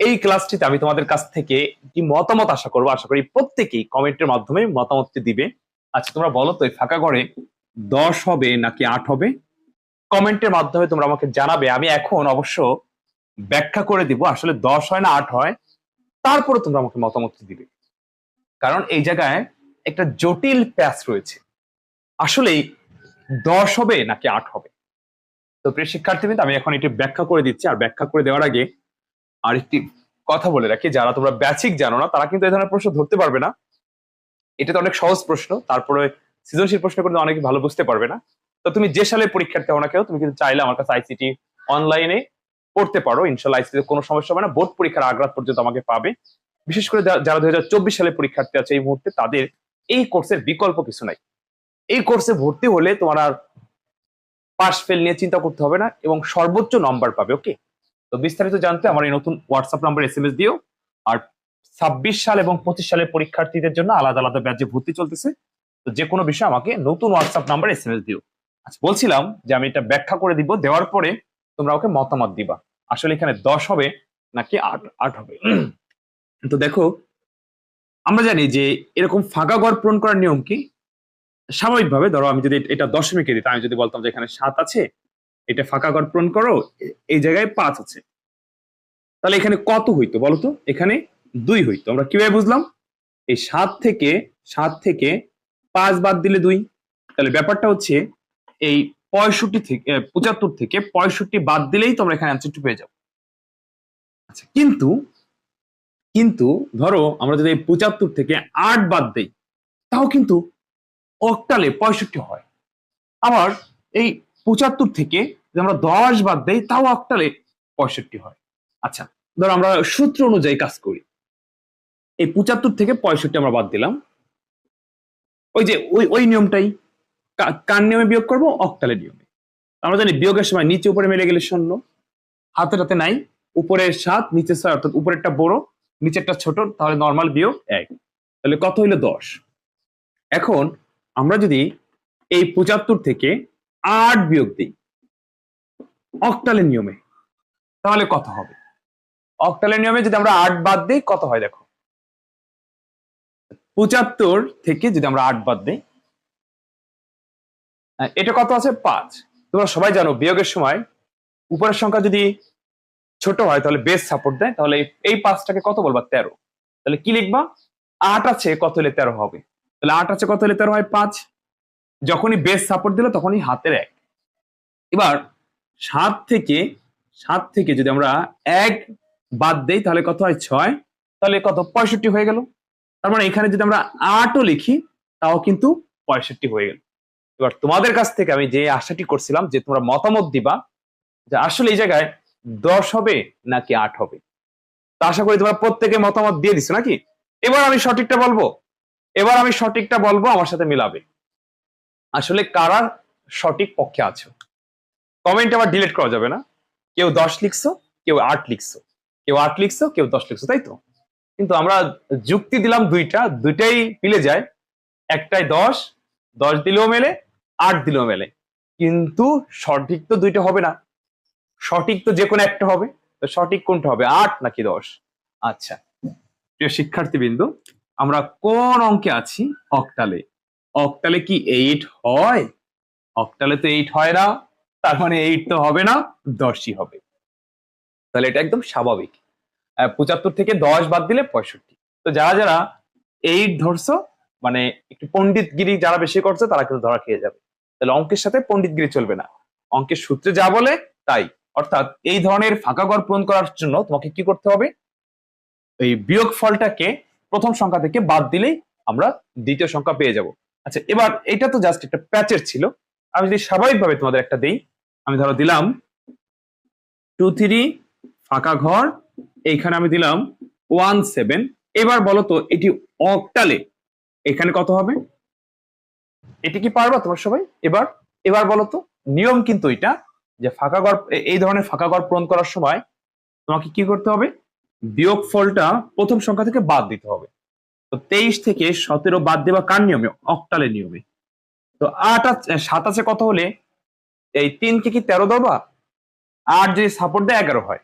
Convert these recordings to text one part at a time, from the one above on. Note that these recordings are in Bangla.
এই ক্লাসটিতে আমি তোমাদের কাছ থেকে কি মতামত আশা করব। আশা করি প্রত্যেকেই কমেন্টের মাধ্যমে মতামতটি দিবে। আচ্ছা তোমরা বলো তো, এই ফাঁকা ঘরে দশ হবে নাকি আট হবে? কমেন্টের মাধ্যমে তোমরা আমাকে জানাবে। আমি এখন অবশ্য ব্যাখ্যা করে দিব, আসলে দশ হয় না, আট হয়। তারপরে তোমরা আমাকে মতামতটি দিবে। কারণ এই জায়গায় একটা জটিল প্যাচ রয়েছে। আসলেই দশ হবে নাকি আট হবে? তো প্রিয় শিক্ষার্থীবৃন্দ, আমি এখন এটি ব্যাখ্যা করে দিচ্ছি। আর ব্যাখ্যা করে দেওয়ার আগে আরেকটি কথা বলে রাখি, যারা তোমরা ব্যাচিক জানো না, তারা কিন্তু এই ধরনের প্রশ্ন ধরতে পারবে না। এটা তো অনেক সহজ প্রশ্ন, তারপরে সৃজনশীল প্রশ্ন করতে অনেকে ভালো বুঝতে পারবে না। তো তুমি যে সালে পরীক্ষার্থী হও না কেউ, তুমি কিন্তু চাইলে আমার কাছে আইসিটি অনলাইনে পড়তে পারো। ইনশাল্লাহ আইসিটি কোনো সমস্যা হবে না। বোর্ড পরীক্ষার আগ্রাত পর্যন্ত আমাকে পাবে। বিশেষ করে যারা দুই হাজার চব্বিশ সালে পরীক্ষার্থী আছে এই মুহূর্তে, তাদের এই কোর্সের বিকল্প কিছু নাই। এই কোর্সে ভর্তি হলে তোমার আর পাস ফেল নিয়ে চিন্তা করতে হবে না এবং সর্বোচ্চ নম্বর পাবে ওকে তো বিস্তারিত জানতে আমার এই নতুন WhatsApp number S M S দিও। আর ছাব্বিশ সাল এবং পঁচিশ সালের পরীক্ষার্থীদের জন্য আলাদা আলাদা ব্যাচে ভর্তি চলতেছে। তো যে কোনো বিষয়ে আমাকে নতুন WhatsApp number S M S দিও। আচ্ছা বলছিলাম যে আমি এটা ব্যাখ্যা করে দিব, দেওয়ার পরে তোমরা ওকে মতামত দিবা। আসলে এখানে দশ হবে নাকি আট আট হবে? তো দেখো, আমরা জানি যে এরকম ফাঁকা ঘর পূরণ করার নিয়ম কি? স্বাভাবিকভাবে, ধরো আমি যদি এটা দশমিকে তা আমি যদি বলতাম যে এখানে সাত আছে এটা ফাঁকা ঘর পূরণ করো এই জায়গায় পাঁচ আছে। তাহলে এখানে কত হইতো বলো তো? এখানে দুই হইতো। আমরা কীভাবে বুঝলাম? এই সাত থেকে সাত থেকে পাঁচ বাদ দিলে দুই। তাহলে ব্যাপারটা হচ্ছে, এই পঁয়ষট্টি থেকে পঁচাত্তর থেকে পঁয়ষট্টি বাদ দিলেই তোমরা এখানে অ্যান্সারটি পেয়ে যাও আচ্ছা কিন্তু কিন্তু ধরো আমরা যদি এই পঁচাত্তর থেকে আট বাদ দেই, তাও কিন্তু অক্টালে পঁয়ষট্টি হয়। আবার এই পঁচাত্তর থেকে যদি আমরা দশ বাদ দেই, তাও অক্টালে পঁয়ষট্টি হয়। আচ্ছা ধরো আমরা সূত্র অনুযায়ী কাজ করি। এই পঁচাত্তর থেকে পঁয়ষট্টি আমরা বাদ দিলাম। ওই যে, ওই ওই নিয়মটাই। কার নিয়মে বিয়োগ করব? অক্টালের নিয়মে। আমরা জানি বিয়োগের সময় নিচে উপরে মেলে গেলে শূন্য, হাতে হাতে নাই। উপরের সাত, নিচে ছয়, অর্থাৎ উপরেরটা বড়, নিচেরটা ছোট, তাহলে নর্মাল বিয়োগ এক। তাহলে কত হইল দশ? এখন আমরা যদি এই পঁচাত্তর থেকে আট বিয়োগ দিই অক্টালের নিয়মে। তাহলে কত হবে? অক্টালের নিয়মে যদি আমরা আট বাদ দিই, কত হয় দেখো? পঁচাত্তর থেকে যদি আমরা আট বাদ দিই এটা কত আছে? পাঁচ। তোমরা সবাই জানো, বিয়োগের সময় উপরের সংখ্যা যদি ছোট হয়, তাহলে বেস সাপোর্ট দেয়। তাহলে এই- পাঁচটাকে কত বলবা? তেরো। তাহলে কি লিখবা? আট আছে, কত হলে তেরো হবে? তাহলে আট আছে, কত হলে তেরো হয়? পাঁচ। যখনই বেস সাপোর্ট দিল, তখনই হাতের এক। এবার সাত থেকে সাত থেকে যদি আমরা এক বাদ দেই, তাহলে কত হয় ছয়? তাহলে কত? পঁয়ষট্টি হয়ে গেল। তার মানে এখানে যদি আমরা আটও লিখি, তাও কিন্তু পঁয়ষট্টি হয়ে গেল। এবার তোমাদের কাছ থেকে আমি যে আশাটি করছিলাম, যে তোমরা মতামত দিবা, যে আসলে এই জায়গায় দশ হবে নাকি আট হবে? তা আশা করি তোমরা প্রত্যেকে মতামত দিয়ে দিছো নাকি? এবার আমি সঠিকটা বলব। এবার আমি সঠিকটা বলব, আমার সাথে মিলাবে। আসলে কারা সঠিক পক্ষে আছো? কমেন্ট আবার ডিলিট করা যাবে না। কেউ দশ লিখছো, কেউ আট লিখছো। কেউ আট লিখছো, কেউ দশ লিখছো, তাই তো? কিন্তু আমরা যুক্তি দিলাম দুইটা, দুইটাই মিলে যায়। একটাই দশ দশ দিলেও মেলে, আট দিলেও মেলে। কিন্তু সঠিক তো দুইটা হবে না। সঠিক তো যে কোনো একটা হবে। তো সঠিক কোনটা হবে, আট নাকি দশ? আচ্ছা প্রিয় শিক্ষার্থীবৃন্দ, আমরা কোন অঙ্কে আছি? অক্টালে। অক্টালে কি এইট হয়? অক্টালে তো এইট হয় না। তার মানে এইট তো হবে না, দশই হবে। তাহলে এটা একদম স্বাভাবিক। পঁচাত্তর থেকে দশ বাদ দিলে পঁয়ষট্টি। তো যারা যারা এইট ধরছো মানে একটু পণ্ডিতগিরি যারা বেশি করছে, তারা কিন্তু ধরা খেয়ে যাবে। তাহলে অঙ্কের সাথে পণ্ডিতগিরি চলবে না। অঙ্কের সূত্রে যা বলে, তাই। অর্থাৎ এই ধরনের ফাঁকা ঘর পূরণ করার জন্য তোমাকে কি করতে হবে? এই বিয়োগ ফলটাকে প্রথম সংখ্যা থেকে বাদ দিলেই আমরা দ্বিতীয় সংখ্যা পেয়ে যাব। আচ্ছা এবার এটা তো জাস্ট একটা প্যাচের ছিল। আমি যদি স্বাভাবিকভাবে তোমাদের একটা দেই, আমি ধরো দিলাম টু থ্রি ফাঁকা ঘর, এইখানে আমি দিলাম ওয়ান সেভেন এবার বলো তো, এটি অক্টালে এখানে কত হবে? এটি কি পারবা তোমার সবাই? এবার এবার বলো তো, নিয়ম কিন্তু এটা যে ফাঁকা ঘর এই ধরনের ফাঁকা ঘর পূরণ করার সময় তোমাকে কি করতে হবে? বিয়োগ ফলটা প্রথম সংখ্যা থেকে বাদ দিতে হবে। তো তেইশ থেকে সতেরো বাদ দেওয়া কার নিয়মে? অক্টালের নিয়মে। তো আট সাত আছে কত হলে? এই তিনকে কি তেরো দেবা? আট যদি সাপোর্ট দেয় এগারো হয়।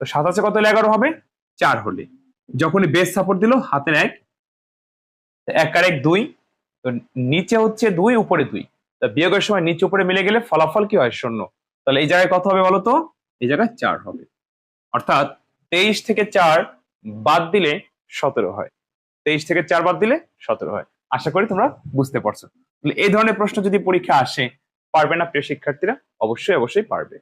তো সাত আছে কত হলে এগারো হবে? চার হলে। যখনই বেস সাপোর্ট দিল, হাতের এক এক আর এক দুই। তো নিচে হচ্ছে দুই, উপরে দুই। তা বিয়োগের সময় নিচে উপরে মিলে গেলে ফলাফল কি হয়? শূন্য। তাহলে এই জায়গায় কত হবে বলো তো? এই জায়গায় চার হবে। অর্থাৎ তেইশ থেকে চার বাদ দিলে সতেরো হয়। তেইশ থেকে চার বাদ দিলে সতেরো হয়। আশা করি তোমরা বুঝতে পারছ। এই ধরনের প্রশ্ন যদি পরীক্ষা আসে পারবে না প্রিয় শিক্ষার্থীরা? অবশ্যই অবশ্যই পারবে।